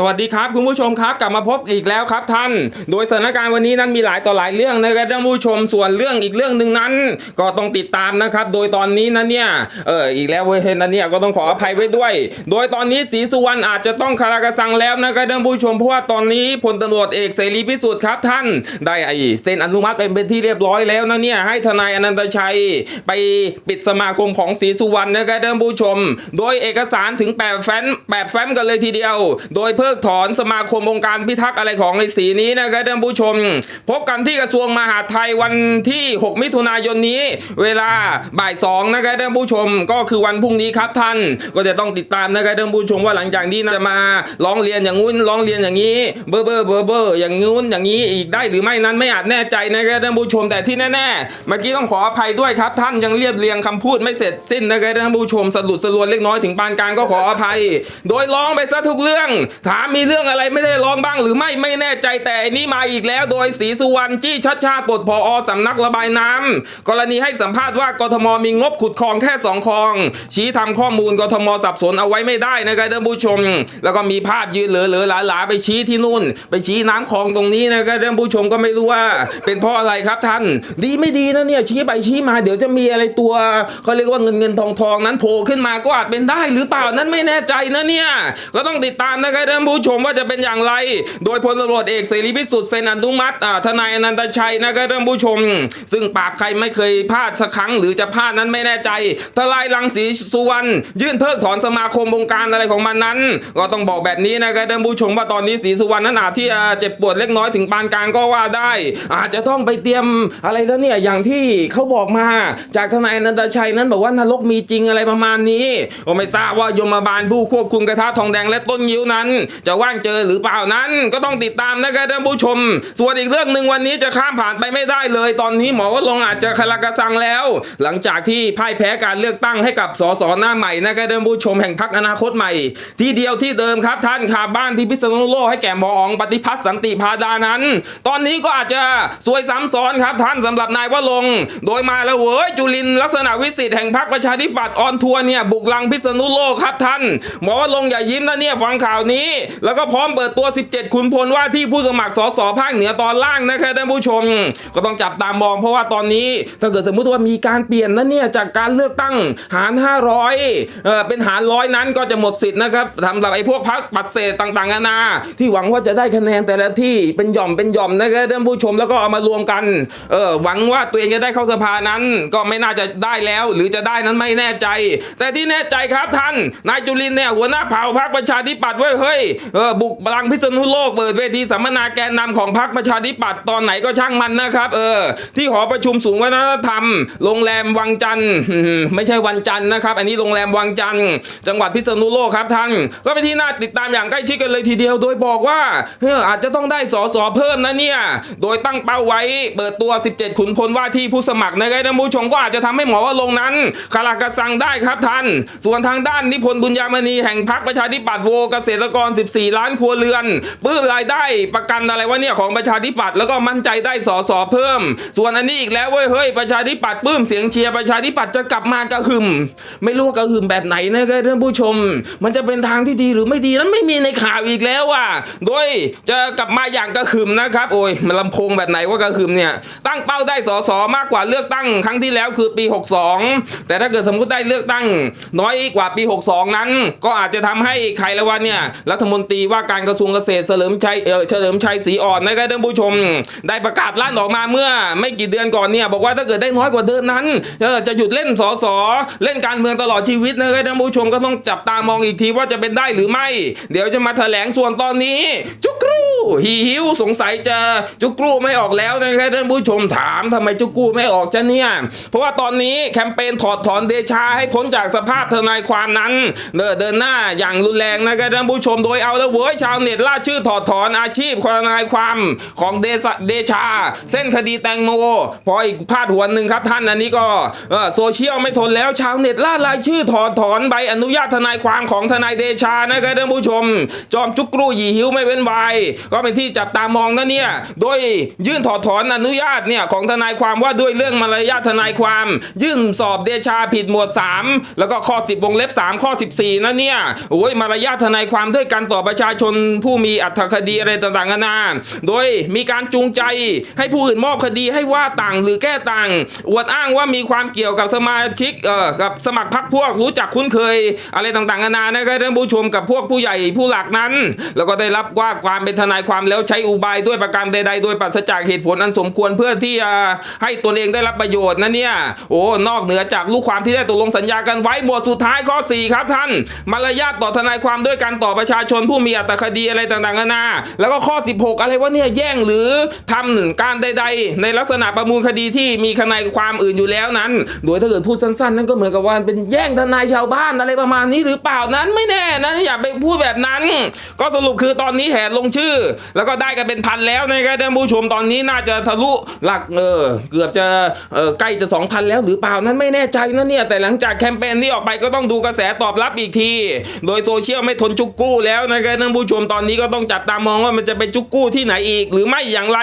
สวัสดีครับคุณผู้ชมครับกลับมาพบอีกแล้วครับท่าน โดยสถานการณ์วันนี้นั้นมีหลายต่อหลายเรื่องนะครับท่านผู้ชมส่วนเรื่องอีกเรื่องหนึ่งนั้น ก็ต้องติดตามนะครับ โดยตอนนี้นั้นเนี่ยเอออีกแล้วเว้ยนั้นเนี่ยก็ต้องขออภัยไว้ด้วย โดยตอนนี้ศรีสุวรรณอาจจะต้องคารากระสังแล้วนะครับท่านผู้ชมเพราะว่าตอนนี้พลตำรวจเอกเสรีพิสุทธิ์ครับท่าน ได้ไอ้เซ็นอนุมัติเป็นที่เรียบร้อยแล้วนะเนี่ยให้ทนายอนันตชัย ไปปิดสมาคมของศรีสุวรรณนะครับท่านผู้ชม โดยเอกสารถึง8แฟ้ม8แฟ้มกันเลยทีเดียว โดยเพิิกถอนสมาคมองค์การพิทักษ์อะไรของไอ้สีนี้นะครับท่านผู้ชม พบกันที่กระทรวงมหาดไทยวันที่ 6 มิถุนายนนี้ เวลาบ่าย2นะครับท่านผู้ชมก็คือวันพรุ่งนี้ครับท่าน ก็จะต้องติดตามนะครับท่านผู้ชมว่าหลังจากนี้นะจะมาร้องเรียนอย่างงู้นร้องเรียนอย่างนี้ เบอร์เบอร์เบอร์เบอร์อย่างงู้นอย่างนี้อีกได้หรือไม่นั้นไม่อาจแน่ใจนะครับท่านผู้ชมแต่ที่แน่ๆเมื่อกี้ต้องขออภัยด้วยครับท่านยังเรียบเรียงคำพูดไม่เสร็จสิ้นนะครับท่านผู้ชมสะดุดสะลวนเล็กน้อยถึงปานกลางก็ขออภัย โดยร้องไปซะทุกเรื่องถามมีเรื่องอะไรไม่ได้ร้องบ้างหรือไม่ไม่แน่ใจแต่อันนี้มาอีกแล้ว โดยศรีสุวรรณจี้ชัดชาติปลดพออสำนักระบายน้ำกรณีให้สัมภาษณ์ว่ากทมมีงบขุดคลองแค่สองคลอง ชี้ทำข้อมูลกทมสับสนเอาไว้ไม่ได้นะครับท่านผู้ชม แล้วก็มีภาพยืนเหลือเหลือหลาๆไปชี้ที่นู่น ไปชี้น้ำคลองตรงนี้นะครับท่านผู้ชมก็ไม่รู้ว่า เป็นเพราะอะไรครับท่าน ดีไม่ดีนะเนี่ยชี้ไปชี้มาเดี๋ยวจะมีอะไรตัวเขาเรียกว่าเงินเงินทองทองนั้นโผล่ขึ้นมาก็อาจเป็นได้หรือเปล่านั้นไม่แน่ใจนะเนี่ยก็ต้องติดตามนะครับานผู้ชมว่าจะเป็นอย่างไร โดยพลตำรวจเอกเสรีพิสุทธิ์เซนอนุมัติอ่าทนายอนันตชัยนะครับท่านผู้ชม ซึ่งปราบใครไม่เคยพลาดสักครั้งหรือจะพลาดนั้นไม่แน่ใจทลายรังสีสุวรรณยื่นเพิกถอนสมาคมองการอะไรของมันนั้น ก็ต้องบอกแบบนี้นะครับท่านผู้ชมว่าตอนนี้ศรีสุวรรณนั้นอาจที่เจ็บปวดเล็กน้อยถึงปานกลางก็ว่าได้ อาจจะต้องไปเตรียมอะไรแล้วเนี่ยอย่างที่เขาบอกมา จากทนายอนันตชัยนั้นบอกว่านรกมีจริงอะไรประมาณนี้ก็ไม่ทราบว่ายมบาลผู้ควบคุมกระทะทองแดงและต้นยิ้วนั้นจะว่างเจอหรือเปล่านั้น ก็ต้องติดตามนะครับท่านผู้ชม ส่วนอีกเรื่องหนึ่งวันนี้จะข้ามผ่านไปไม่ได้เลย ตอนนี้หมอว่าลงอาจจะคลากระสังแล้ว หลังจากที่พ่ายแพ้การเลือกตั้งให้กับสสหน้าใหม่นะครับท่านผู้ชมแห่งพรรคอนาคตใหม่ ที่เดียวที่เดิมครับท่านขาบ้านที่พิษณุโลกให้แก่หมออ๋องปฏิพัฒน์สันติพาดานั้น ตอนนี้ก็อาจจะสวยซ้ำซ้อนครับท่านสำหรับนายวะลงโดยมาแล้วเว้ยจุลินลักษณะวิสิทธิ์แห่งพรรคประชาธิปัตย์ออนทัวร์เนี่ยบุกลังพิษณุโลกครับท่าน หมอวะลงอย่ายิ้มนะเนี่ยฟังข่าวนี้แล้วก็พร้อมเปิดตัว 17 ขุนพลว่าที่ผู้สมัครสสภาคเหนือตอนล่างนะครับท่านผู้ชม ก็ต้องจับตามองเพราะว่าตอนนี้ถ้าเกิดสมมุติว่ามีการเปลี่ยนนะเนี่ยจากการเลือกตั้งหาร 500เออเป็นหารร้อยนั้นก็จะหมดสิทธิ์นะครับสำหรับไอ้พวกพรรคปัดเศษต่างๆนานา ที่หวังว่าจะได้คะแนนแต่ละที่เป็นหย่อมเป็นหย่อมนะครับท่านผู้ชมแล้วก็เอามารวมกันเออหวังว่าตัวเองจะได้เข้าสภานั้น ก็ไม่น่าจะได้แล้ว หรือจะได้นั้นไม่แน่ใจ แต่ที่แน่ใจครับท่านนายจุลินเนี่ยหัวหน้าเผ่าพรรคประชาธิปัตย์เว้ยเฮ้ยบุกพลังพิษณุโลกเปิดเวทีสัมมนาแกนนำของพรรคประชาธิปัตย์ตอนไหนก็ช่างมันนะครับเออที่หอประชุมศูนย์วัฒนธรรม โรงแรมวังจันทร์ไม่ใช่วันจันทร์นะครับ อันนี้โรงแรมวังจันทร์จังหวัดพิษณุโลกครับท่านก็เป็นที่น่าติดตามอย่างใกล้ชิดกันเลยทีเดียว โดยบอกว่าเฮ้ออาจจะต้องได้สอสอเพิ่มนะเนี่ยโดยตั้งเป้าไว้เปิดตัว 17 ขุนพลว่าที่ผู้สมัครนะครับท่านผู้ชมก็อาจจะทำให้หมอว่าลงนั้นคารากัสังได้ครับท่านส่วนทางด้านนิพนธ์บุญยามณีแห่งพรรคประชาธิปัตย์โวเกษตรกร14 ล้านครัวเรือนปื้มรายได้ประกันอะไรวะเนี่ยของประชาธิปัตย์แล้วก็มั่นใจได้สอสอเพิ่ม ส่วนอันนี้อีกแล้วเว้ยเฮ้ยประชาธิปัตย์ปื้มเสียงเชียร์ประชาธิปัตย์จะกลับมากระหึ่มไม่รู้ว่ากระหึ่มแบบไหนนะครับท่านผู้ชม มันจะเป็นทางที่ดีหรือไม่ดีนั้นไม่มีในข่าวอีกแล้วอะโดยจะกลับมาอย่างกระหึ่มนะครับโอ้ยมันลำโพงแบบไหนว่ากระหึ่มเนี่ยตั้งเป้าได้สอสอมากกว่าเลือกตั้งครั้งที่แล้วคือปี 62 แต่ถ้าเกิดสมมติได้เลือกตั้ง น้อยกว่าปี 62 นั้น ก็อาจจะทำให้ใครละวันเนี่ยรัฐมนตรีว่าการกระทรวงเกษตรเฉลิมชัยเฉลิมชัยศรีอ่อนนะครับท่านผู้ชม ได้ประกาศลั่นออกมาเมื่อ ไม่กี่เดือนก่อนเนี่ยบอกว่าถ้าเกิดได้น้อยกว่าเดิมนั้นจะหยุดเล่นสอสอเล่นการเมืองตลอดชีวิตนะครับท่านผู้ชมก็ต้องจับตามองอีกทีว่าจะเป็นได้หรือไม่ เดี๋ยวจะมาแถลงส่วนตอนนี้จุกรูฮีฮิวสงสัยจะจุกรูไม่ออกแล้วนะครับท่านผู้ชมถามทำไมจุกรูไม่ออกจ้ะเนี่ยเพราะว่าตอนนี้แคมเปญถอดถอนเดชาให้พ้นจากสภาพทนายความนั้นเดินหน้าอย่างรุนแรงนะครับท่านผู้ชมโดยเอาแล้วเว้ยชาวเน็ตล่าชื่อถอดถอนอาชีพทนายความของเดชเดชา เส้นคดีแตงโม พออีกพาดหัวหนึ่งครับท่านอันนี้ก็โซเชียลไม่ทนแล้วชาวเน็ตล่ารายชื่อถอดถอนใบอนุญาตทนายความของทนายเดชานะครับท่านผู้ชม จอมจุกรูหยีหิวไม่เว้นวายก็เป็นที่จับตามองนะเนี่ยโดยยื่นถอดถอนอนุญาตเนี่ยของทนายความว่าด้วยเรื่องมารยาททนายความ ยื่นสอบเดชาผิดหมวด 3 แล้วก็ข้อ 10วงเล็บ 3 ข้อ 14นะเนี่ยโอ้ยมารยาททนายความด้วยการต่อประชาชนผู้มีอัตคดีอะไรต่างๆนานา โดยมีการจูงใจให้ผู้อื่นมอบคดีให้ว่าต่างหรือแก้ต่างอวดอ้างว่ามีความเกี่ยวกับสมาชิกเอ่อกับสมัครพรรคพวกรู้จักคุ้นเคยอะไรต่างๆนานานะครับท่านผู้ชมกับพวกผู้ใหญ่ผู้หลักนั้น แล้วก็ได้รับว่าความเป็นทนายความแล้วใช้อุบายด้วยประการใด ๆ โดยปราศจากเหตุผลอันสมควรเพื่อที่จะให้ตนเองได้รับประโยชน์นะเนี่ยโอ้นอกเหนือจากลูกความที่ได้ตกลงสัญญากันไว้หมวดสุดท้ายข้อ 4 ครับท่าน มารยาทต่อทนายความด้วยการต่อประชาชนผู้มีอัตคดีอะไรต่างๆนานาแล้วก็ข้อ 16 อะไรว่าเนี่ยแย่งหรือทำการใด ๆ ในลักษณะประมูลคดีที่มีทนายความอื่นอยู่แล้วนั้น โดยถ้าเกิดพูดสั้นๆ นั่นก็เหมือนกับว่าเป็นแย่งทนายชาวบ้านอะไรประมาณนี้หรือเปล่านั้นไม่แน่นะอย่าไปพูดแบบนั้น ก็สรุปคือตอนนี้แห่ลงชื่อ แล้วก็ได้กันเป็นพันแล้วนะครับท่านผู้ชมตอนนี้น่าจะทะลุหลักเออเกือบจะเออใกล้จะ 2,000 แล้วหรือเปล่านั้นไม่แน่ใจนะเนี่ยแต่หลังจากแคมเปญนี้ออกไปก็ต้องดูกระแสตอบรับอีกที โดยโซเชียลไม่ทนจุกกู้แล้วนะครับท่านผู้ชมตอนนี้ก็ต้องจับตามองว่ามันจะไปจุกกู้ที่ไหนอีก หรือไม่อย่างไร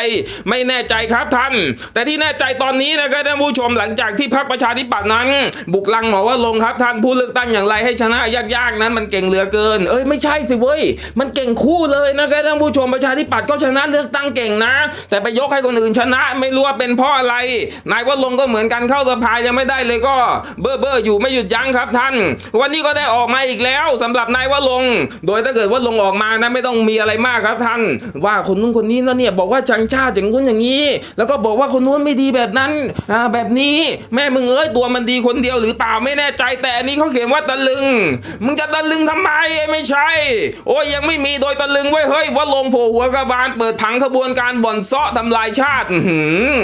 ไม่แน่ใจครับท่าน แต่ที่แน่ใจตอนนี้นะครับท่านผู้ชมหลังจากที่พรรคประชาธิปัตย์นั้น บุกลังหมอว่าลงครับท่านผู้เลือกตั้งอย่างไรให้ชนะยากๆนั้นมันเก่งเหลือเกิน เอ้ยไม่ใช่สิเว้ยมันเก่งคู่เลยนะครับท่านผู้ชมประชาธิปัตย์ก็ชนะเลือกตั้งเก่งนะ แต่ไปยกให้คนอื่นชนะไม่รู้ว่าเป็นเพราะอะไรนายว่าลงก็เหมือนกันเข้าสภายังไม่ได้เลยก็ เบ้อเบ้ออยู่ไม่หยุดยั้งครับท่าน วันนี้ก็ได้ออกมาอีกแล้วสำหรับนายว่าลง โดยถ้าเกิดว่าลงออกมานะไม่ต้องมีอะไรมากครับท่าน ว่าคนนู้นคนนี้นะเนี่ยบอกว่าจังชาติอย่างนู้นอย่างนี้ แล้วก็บอกว่าคนนู้นไม่ดีแบบนั้นอ่าแบบนี้แม่มึงเอ้ยตัวมันดีคนเดียวหรือเปล่าไม่แน่ใจแต่อันนี้เขาเขียนว่าตะลึง มึงจะตะลึงทำไมไม่ใช่ โอ้ยยังไม่มีโดยตะลึงไว้เฮ้ยว่าลงโผล่หัวกระบาลเปิดถังขบวนการบ่อนเซาะทำลายชาติหือ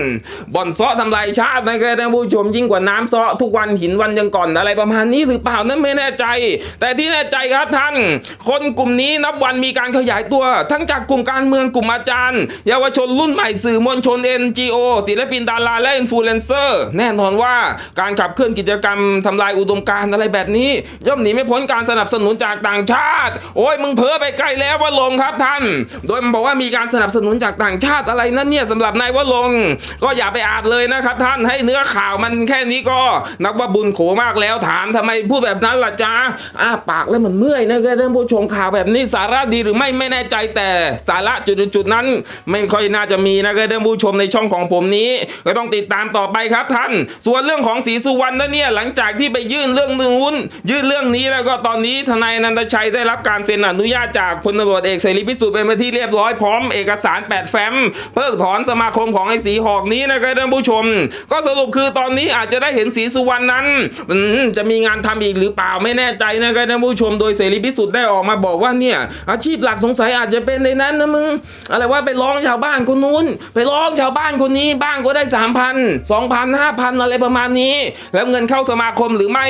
บ่อนเซาะทำลายชาตินะครับท่านผู้ชมยิ่งกว่าน้ำเซาะทุกวันหินวันยังก่อนอะไรประมาณนี้หรือเปล่านั้นไม่แน่ใจ แต่ที่แน่ใจครับท่าน คนกลุ่มนี้นับวันมีการขยายตัว ทั้งจากกลุ่มการเมืองกลุ่มอาจารย์ เยาวชนรุ่นใหม่สื่อมวลชน NGO ศิลปินดาราและอินฟลูเอนเซอร์แน่นอนว่าการขับเคลื่อนกิจกรรมทำลายอุดมการณ์อะไรแบบนี้ ย่อมหนีไม่พ้นการสนับสนุนจากต่างชาติ โอ้ยมึงเพ้อไปไกลแล้วว่าลงครับท่าน โดยมันบอกว่ามีการสนับสนุนจากต่างชาติอะไรนั่นเนี่ยสำหรับนายว่าลง ก็อย่าไปอ่านเลยนะครับท่านให้เนื้อข่าวมันแค่นี้ก็นับว่าบุญโขมากแล้วถามทำไมพูดแบบนั้นล่ะจ๊ะอ้าปากแล้วมันเมื่อยนะท่านผู้ชมข่าวแบบนี้สาระดีหรือไม่ไม่แน่ใจแต่สาระจุดๆนั้น ไม่ค่อยน่าจะมีนะครับท่านผู้ชมในช่องของผมนี้ ก็ต้องติดตามต่อไปครับท่าน ส่วนเรื่องของศรีสุวรรณนเนี่ยหลังจากที่ไปยื่นเรื่องนู้นยื่นเรื่องนี้แล้วก็ตอนนี้ทนายนันตชัยได้รับการเซ็นอนุญาตจากพลตำรวจเอกเสรีพิสุทธิ์เป็นที่เรียบร้อยพร้อมเอกสาร8แฟ้มเพิกถอนสมาคมของไอ้สีหอกนี้นะครับท่านผู้ชม ก็สรุปคือตอนนี้อาจจะได้เห็นศรีสุวรรณนั้นจะมีงานทำอีกหรือเปล่าไม่แน่ใจนะครับท่านผู้ชม โดยเสรีพิสุทธิ์ได้ออกมาบอกว่าว่าเนี่ยอาชีพหลักสงสัยอาจจะเป็นในนั้นนะมึงอะไรว่าไปร้องชาวบ้านคนนู้น ไปร้องชาวบ้านคนนี้บ้างก็ได้สามพันสองพันห้าพันอะไรประมาณนี้ แล้วเงินเข้าสมาคมหรือไม่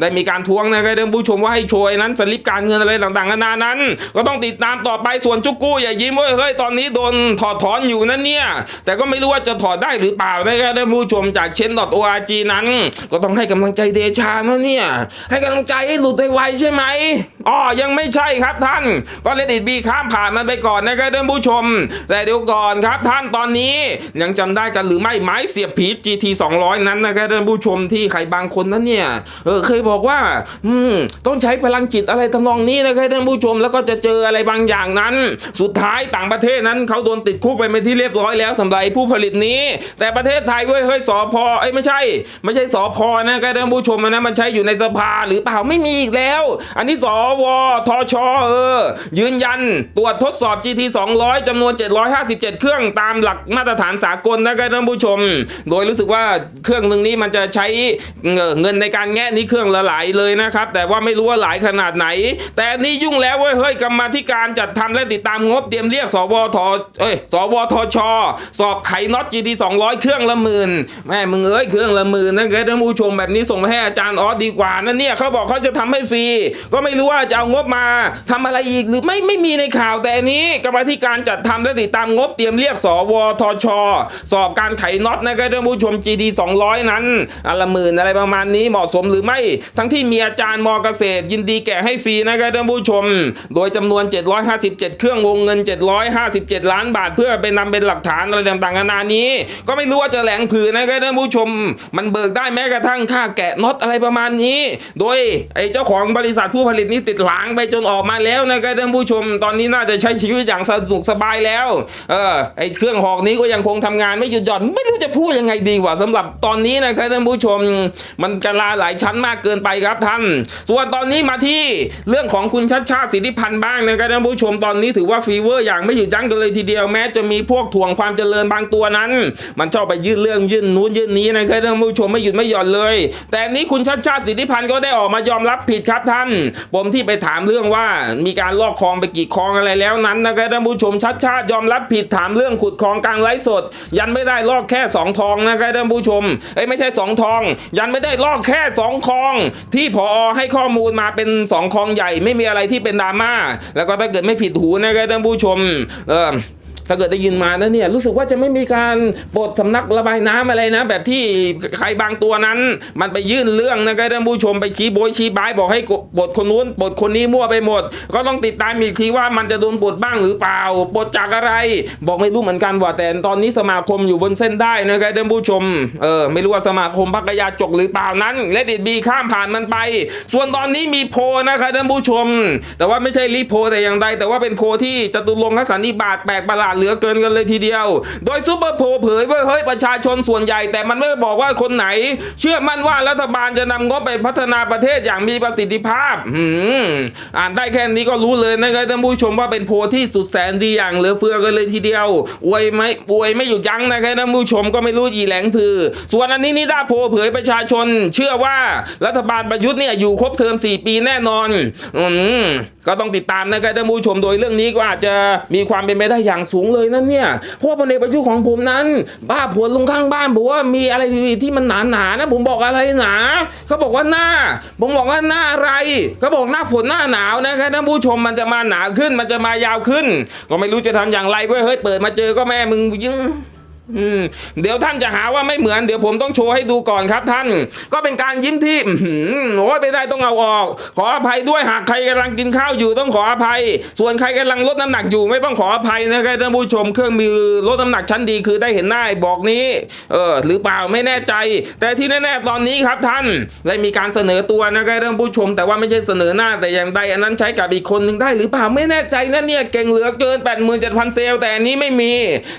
ได้มีการทวงนะครับท่านผู้ชมว่าให้โชยนั้นสลิปการเงินอะไรต่างๆนานานั้น ก็ต้องติดตามต่อไปส่วนจุกกู้อย่ายิ้มเว้ยเฮ้ยตอนนี้โดนถอดถอนอยู่นั่นเนี่ยแต่ก็ไม่รู้ว่าจะถอดได้หรือเปล่านะครับท่านผู้ชมจากเชน .org นั้น ก็ต้องให้กำลังใจเดชานะเนี่ยให้กำลังใจให้หลุดไวๆใช่ไหม อ๋อยังไม่ใช่ครับท่าน ก็เลดิตบีข้ามผ่านมันไปก่อนนะครับท่านผู้ชม แต่เดี๋ยวก่อนครับท่านตอนนี้ยังจำได้กันหรือไม่ไม้เสียบผี GT 200 นั้นนะครับท่านผู้ชมที่ใครบางคนนั้นเนี่ยเออเคยบอกว่า อืมต้องใช้พลังจิตอะไรทำนองนี้นะครับท่านผู้ชมแล้วก็จะเจออะไรบางอย่างนั้น สุดท้ายต่างประเทศนั้นเขาโดนติดคุกไปเป็นที่เรียบร้อยแล้วสำหรับผู้ผลิตนี้ แต่ประเทศไทยเว้ยเฮ้ยสอพอไอ้ยไม่ใช่ ไม่ใช่สอพอนะครับท่านผู้ชมนะมันใช้อยู่ในสภาหรือเปล่าไม่มีอีกแล้ว อันนี้สวทชเออ ยืนยันตรวจทดสอบ GT 200จำนวน 757 เครื่องตามหลักมาตรฐานสากลนะครับท่านผู้ชม โดยรู้สึกว่าเครื่องหนึ่งนี้มันจะใช้เงินในการแงะนี้เครื่องละหลายเลยนะครับ แต่ว่าไม่รู้ว่าหลายขนาดไหน แต่นี่ยุ่งแล้วเว้ยเฮ้ยกรรมาธิการจัดทำและติดตามงบเตรียมเรียกสวทเอ้ยสวทช สอบไขน็อต GT 200 เครื่องละหมื่นแม่มึงเอ้ยเครื่องละหมื่นนะครับท่านผู้ชมแบบนี้ส่งไปให้อาจารย์ออสดีกว่านั่นเนี่ยเขาบอกเขาจะทำให้ฟรี ก็ไม่รู้ว่าจะเอางบมาทำอะไรอีกหรือไม่ไม่มีในข่าวแต่อันนี้กรรมธิการจัดทำและติดตามงบเตรียมเรียกสวทช สอบการไขน็อตนะครับท่านผู้ชม GD 200 นั้นอันละหมื่นอะไรประมาณนี้เหมาะสมหรือไม่ ทั้งที่มีอาจารย์มอเกษตร ยินดีแก่ให้ฟรีนะครับท่านผู้ชม โดยจำนวน 757 เครื่องวงเงิน 757 ล้านบาท เพื่อไปนำเป็นหลักฐานอะไรต่างๆนานานี้ ก็ไม่รู้ว่าจะแหลงผือนะครับท่านผู้ชม มันเบิกได้แม้กระทั่งค่าแกะน็อตอะไรประมาณนี้ โดยไอ้เจ้าของบริษัทผู้ผลิตนี้ติดล้างไปจนออกมาแล้วนะครับท่านผู้ชมตอนนี้น่าจะใช้ชีวิตอย่างสนุกสบายแล้วเออไอเครื่องหอกนี้ก็ยังคงทำงานไม่หยุดหย่อนไม่รู้จะพูดยังไงดีกว่าสำหรับตอนนี้นะครับท่านผู้ชมมันกระลาหลายชั้นมากเกินไปครับท่าน ส่วนตอนนี้มาที่เรื่องของคุณชัดชาติสิทธิพันธ์บ้างนะครับท่านผู้ชมตอนนี้ถือว่าฟีเวอร์อย่างไม่หยุดยั้งกันเลยทีเดียวแม้จะมีพวกถ่วงความเจริญบางตัวนั้น มันชอบไปยื่นเรื่องยื่นนู้นยื่นนี้นะครับท่านผู้ชมไม่หยุดไม่หย่อนเลย แต่นนี้คุณชัดชาติสิทธิพันธ์ก็ได้ออกมายอมรับผิดครับท่านผมที่ไปถามเรื่องว่า มีการลอกคลองไปกี่คลองอะไรแล้วนั้นนะครับท่านผู้ชมชัดชาติยอมรับผิดถามเรื่องขุดคลองกลางไร้สด ยันไม่ได้ลอกแค่สองทองนะครับท่านผู้ชมเอ้ยไม่ใช่สองทอง ยันไม่ได้ลอกแค่สองคลอง ที่พอให้ข้อมูลมาเป็นสองคลองใหญ่ ไม่มีอะไรที่เป็นดราม่าแล้วก็ถ้าเกิดไม่ผิดหูนะครับท่านผู้ชมเออ ถ้าเกิดได้ยินมาแล้วเนี่ยรู้สึกว่าจะไม่มีการปลดสำนักระบายน้ำอะไรนะ แบบที่ใครบางตัวนั้น มันไปยื่นเรื่องนะครับท่านผู้ชมไปชี้โบยชี้บายบอกให้ปลดคนนู้นปลดคนนี้มั่วไปหมด ก็ต้องติดตามอีกทีว่ามันจะโดนปลดบ้างหรือเปล่าปลดจากอะไร บอกไม่รู้เหมือนกันว่าแต่ตอนนี้สมาคมอยู่บนเส้นได้นะครับท่านผู้ชมเออไม่รู้ว่าสมาคมพักยาจกหรือเปล่านั้นแลดิดบีข้ามผ่านมันไป ส่วนตอนนี้มีโพลนะครับท่านผู้ชม แต่ว่าไม่ใช่รีโพลแต่อย่างใดแต่ว่าเป็นโพลที่จตุรงค์ทัศนิบาตแปลกประหลาดเหลือเกินกันเลยทีเดียว โดยซูเปอร์โพลเผยว่าเฮ้ยประชาชนส่วนใหญ่ แต่มันไม่บอกว่าคนไหน เชื่อมั่นว่ารัฐบาลจะนำงบไปพัฒนาประเทศอย่างมีประสิทธิภาพอ่านได้แค่นี้ก็รู้เลยนะครับท่านผู้ชมว่าเป็นโพลที่สุดแสนดีอย่างเหลือเฟือกันเลยทีเดียวอวยไม่อวยไม่หยุดยั้งนะครับท่านผู้ชมก็ไม่รู้อีแหลงพือ ส่วนอันนี้นิดาโพเผยประชาชน เชื่อว่ารัฐบาลประยุทธ์เนี่ยอยู่ครบเทอม 4 ปีแน่นอนอืมก็ต้องติดตามนะครับท่านผู้ชมโดยเรื่องนี้ก็อาจจะมีความเป็นไปได้อย่างสูงเลยนั่นเนี่ย เพราะว่าพลเอกประยุทธ์ของผมนั้น บ้าผวนลงข้างบ้านบอกว่ามีอะไรที่มันหนาหนานะ ผมบอกอะไรหนาเขาบอกว่าหน้า ผมบอกว่าหน้าอะไรเขาบอกหน้าฝนหน้าหนาวนะครับท่านผู้ชมมันจะมาหนาขึ้นมันจะมายาวขึ้น ก็ไม่รู้จะทำอย่างไรเว้ยเฮ้ยเปิดมาเจอก็แม่มึงยิง อืมเดี๋ยวท่านจะหาว่าไม่เหมือนเดี๋ยวผมต้องโชว์ให้ดูก่อนครับท่าน ก็เป็นการยิ้มที่โอ้ยไม่ได้ต้องเอาออก ขออภัยด้วยหากใครกำลังกินข้าวอยู่ต้องขออภัย ส่วนใครกำลังลดน้ำหนักอยู่ไม่ต้องขออภัยนะครับท่านผู้ชมเครื่องมือลดน้ำหนักชั้นดีคือได้เห็นหน้าบอกนี้เออหรือเปล่าไม่แน่ใจ แต่ที่แน่ๆตอนนี้ครับท่านได้มีการเสนอตัวนะครับท่านผู้ชม แต่ว่าไม่ใช่เสนอหน้าแต่อย่างใดอันนั้นใช้กับอีกคนหนึ่งได้หรือเปล่าไม่แน่ใจนะเนี่ยเก่งเหลือเกิน87,000เซลแต่อันนี้ไม่มี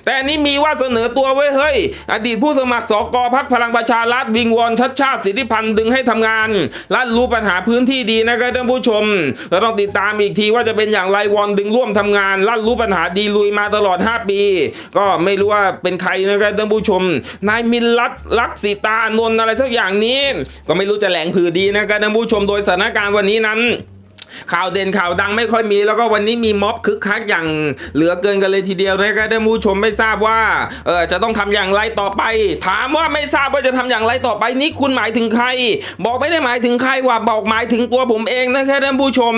แต่อันนี้มีว่าเสนอตัวไว้เฮ้ย อดีตผู้สมัครสกพักพลังประชารัฐวิงวอนชัดชาติสิทธิพันธ์ดึงให้ทำงานรัดรู้ปัญหาพื้นที่ดีนะครับท่านผู้ชม เราต้องติดตามอีกทีว่าจะเป็นอย่างไรวอนดึงร่วมทำงานรัดรู้ปัญหาดีลุยมาตลอด 5 ปี ก็ไม่รู้ว่าเป็นใครนะครับท่านผู้ชม นายมินลัดลักษิตานนอะไรสักอย่างนี้ ก็ไม่รู้จะแหลงผือดีนะครับท่านผู้ชมโดยสถานการณ์วันนี้นั้น ข่าวเด่นข่าวดังไม่ค่อยมีแล้วก็วันนี้มีม็อบคึกคักอย่างเหลือเกินกันเลยทีเดียวนะครับท่านผู้ชมไม่ทราบว่าเออจะต้องทำอย่างไรต่อไป ถามว่าไม่ทราบว่าจะทำอย่างไรต่อไปนี่คุณหมายถึงใคร บอกไม่ได้หมายถึงใครว่าบอกหมายถึงตัวผมเองนะครับท่านผู้ชม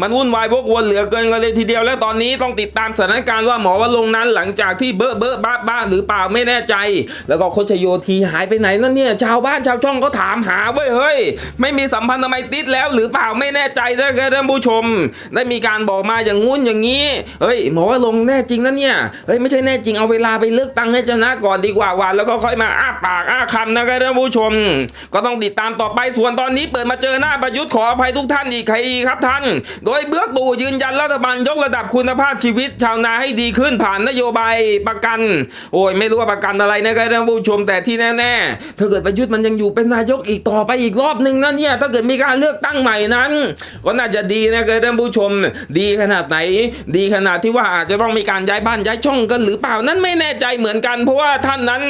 มันวุ่นวายวกวนเหลือเกินกันเลยทีเดียว และตอนนี้ต้องติดตามสถานการณ์ว่าหมอวรงค์นั้นหลังจากที่เบ้อเบ้อบ้าบ้าหรือเปล่าไม่แน่ใจ แล้วก็โคชโยทีหายไปไหนนั่นเนี่ยชาวบ้านชาวช่องก็ถามหาเว้ยเฮ้ยไม่มีสัมพันธ์ทำไมติดแล้วหรือเปล่าไม่แน่ใจนะครับท่านผู้ชม ได้มีการบอกมาอย่างงู้นอย่างนี้ เฮ้ยหมอว่าลงแน่จริงนะเนี่ย เฮ้ยไม่ใช่แน่จริงเอาเวลาไปเลือกตั้งให้ชนะก่อนดีกว่าวันแล้วก็ค่อยมาอ้าปากอ้าคำนะครับท่านผู้ชม ก็ต้องติดตามต่อไปส่วนตอนนี้เปิดมาเจอหน้าประยุทธ์ขออภัยทุกท่านอีกทีครับท่าน โดยเบื้องตู่ยืนยันรัฐบาลยกระดับคุณภาพชีวิตชาวนาให้ดีขึ้นผ่านนโยบายประกัน โอ้ยไม่รู้ว่าประกันอะไรนะครับท่านผู้ชมแต่ที่แน่ๆถ้าเกิดประยุทธ์มันยังอยู่เป็นนายกอีกต่อไปอีกรอบหนึ่งนะเนี่ยถ้าเกิดมีการเลือกตั้งใหม่นั้นก็น่าจะดีนะครับท่านผู้ชม ดีขนาดไหน ดีขนาดที่ว่าอาจจะต้องมีการย้ายบ้านย้ายช่องกันหรือเปล่านั้นไม่แน่ใจเหมือนกัน เพราะว่าท่านนั้น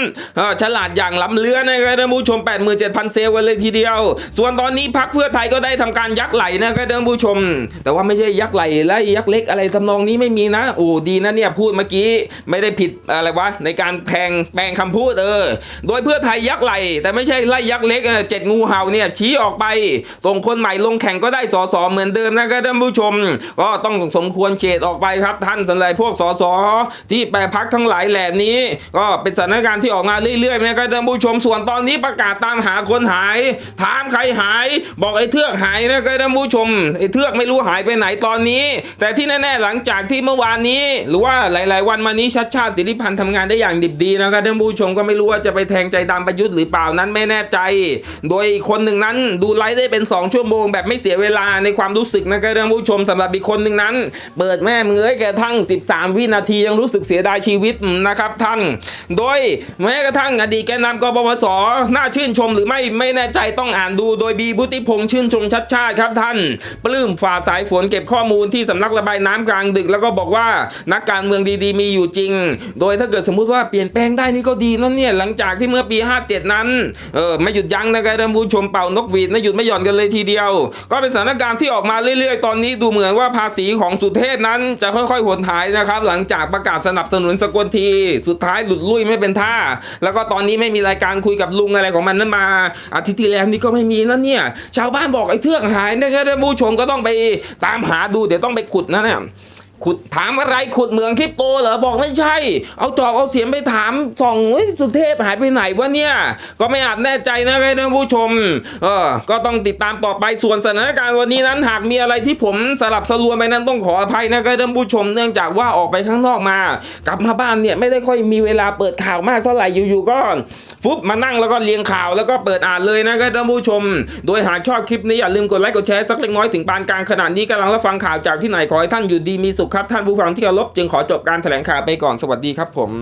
ฉลาดอย่างล้ำเลือนะครับท่านผู้ชม 87,000 เซลกันเลยทีเดียว ส่วนตอนนี้พักเพื่อไทยก็ได้ทำการยักไหลนะครับท่านผู้ชม แต่ว่าไม่ใช่ยักไหลและยักเล็กอะไรทำนองนี้ไม่มีนะโอ้ดีนะเนี่ยพูดเมื่อกี้ไม่ได้ผิดอะไรวะในการแพงแปลงคำพูดเออโดยเพื่อไทยยักไหลแต่ไม่ใช่ไล่ยักเล็กเออเจ็ดงูเห่าเนี่ยชี้ออกไป ส่งคนใหม่ลงแข่งก็ได้สอสอเหมือนเดิมนะครับท่านผู้ชม ก็ต้องสมควรเฉดออกไปครับ ท่านสำหรับพวกสสที่แปรพักทั้งหลายแหล่นี้ ก็เป็นสถานการณ์ที่ออกมาเรื่อยๆนะครับท่านผู้ชมส่วนตอนนี้ประกาศตามหาคนหาย ถามใครหาย บอกไอ้เทือกหายนะครับท่านผู้ชมไอ้เทือกไม่รู้หายไปไหนตอนนี้ แต่ที่แน่ๆหลังจากที่เมื่อวานนี้ หรือว่าหลายๆ วันมานี้ชัดชาติสิริพันธ์ทำงานได้อย่างดิบดีนะครับท่านผู้ชมก็ไม่รู้ว่าจะไปแทงใจตามประยุทธ์หรือเปล่านั้นไม่แน่ใจ โดยคนหนึ่งนั้นดูไลฟ์ได้เป็น 2 ชั่วโมงแบบไม่เสียเวลาในความรู้รู้สึกนะครับท่านผู้ชมสำหรับอีกคนหนึ่งนั้น เปิดแม่มือให้กระทั่ง13 วินาทียังรู้สึกเสียดายชีวิตนะครับท่าน โดยแม้กระทั่งอดีตแกนนำกบพศน่าชื่นชมหรือไม่ไม่แน่ใจต้องอ่านดู โดยบีบุติพงษ์ชื่นชมชัดชาติครับท่าน ปลื้มฝ่าสายฝนเก็บข้อมูลที่สำนักระบายน้ำกลางดึก แล้วก็บอกว่านักการเมืองดีๆ มีอยู่จริง โดยถ้าเกิดสมมุติว่าเปลี่ยนแปลงได้นี่ก็ดีนั่นเนี่ยหลังจากที่เมื่อปี 57 นั้นเออไม่หยุดยั้งนะครับท่านผู้ชมเป่านกหวีดไม่หยุดไม่หย่อนกันเลยทีเดียว ก็เป็นสถานการณ์ที่ออกมาาเรื่อยๆ ตอนนี้ดูเหมือนว่าภาษีของสุเทพนั้นจะค่อยๆหดหายนะครับ หลังจากประกาศสนับสนุนสกลที สุดท้ายหลุดลุ่ยไม่เป็นท่า แล้วก็ตอนนี้ไม่มีรายการคุยกับลุงอะไรของมันนั้นมา อาทิตย์ที่แล้วนี่ก็ไม่มีนั่นเนี่ย ชาวบ้านบอกไอ้เทือกหายนะครับท่านผู้ชมก็ต้องไปตามหาดูเดี๋ยวต้องไปขุดนะเนี่ย ขุดถามอะไรขุดเหมืองคริปโตเหรอบอกไม่ใช่ เอาจอบเอาเสียมไปถามส่องสุเทพหายไปไหนวะเนี่ยก็ไม่อาจแน่ใจนะครับท่านผู้ชมเออก็ต้องติดตามต่อไปส่วนสถานการณ์วันนี้นั้น หากมีอะไรที่ผมสลับสลัวไปนั้นต้องขออภัยนะครับท่านผู้ชมเนื่องจากว่าออกไปข้างนอกมา กลับมาบ้านเนี่ยไม่ได้ค่อยมีเวลาเปิดข่าวมากเท่าไหร่อยู่ๆก็ฟุบมานั่งแล้วก็เรียงข่าวแล้วก็เปิดอ่านเลยนะครับท่านผู้ชม โดยหากชอบคลิปนี้อย่าลืมกดไลค์กดแชร์สักเล็กน้อยถึงปานกลางขนาดนี้กำลังรับฟังข่าวจากที่ไหนขอให้ท่านอยู่ดีมีสุขครับท่านผู้ฟังที่เคารพจึงขอจบการแถลงข่าวไปก่อนสวัสดีครับผม